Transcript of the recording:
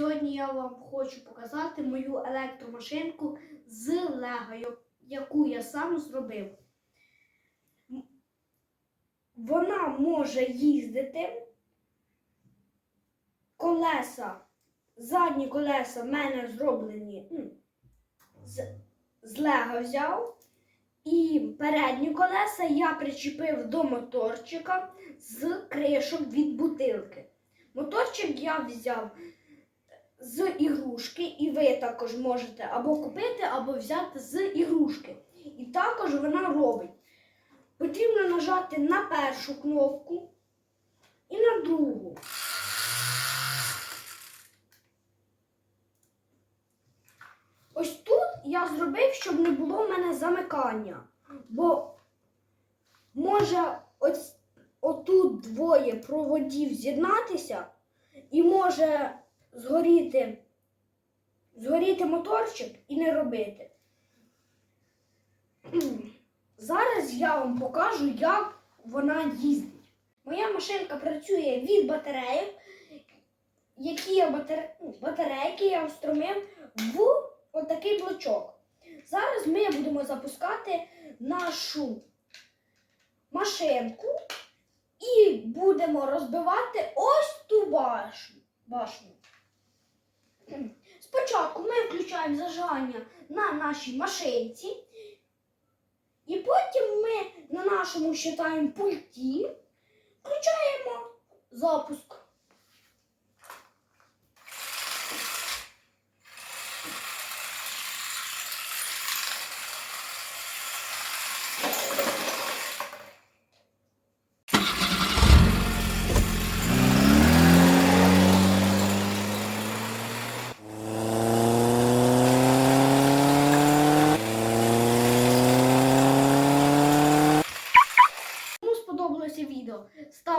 Сьогодні я вам хочу показати мою електромашинку з Лего, яку я сам зробив. Вона може їздити. Колеса, задні колеса в мене зроблені з, з Лего взяв. І передні колеса я причепив до моторчика з кришок від бутилки. Моторчик я взяв з ігрушки, і ви також можете або купити, або взяти з ігрушки. І також вона робить. Потрібно нажати на першу кнопку і на другу. Ось тут я зробив, щоб не було в мене замикання. Бо може ось отут двоє проводів з'єднатися і може згоріти, згоріти моторчик і не робити. Зараз я вам покажу, як вона їздить. Моя машинка працює від батареїв, які я батаре... ну, батарейки я встромив в отакий блочок. Зараз ми будемо запускати нашу машинку і будемо розбивати ось ту башню. Спочатку ми включаємо зажигання на нашій машинці, і потім ми на нашому считаємо пульті включаємо запуск.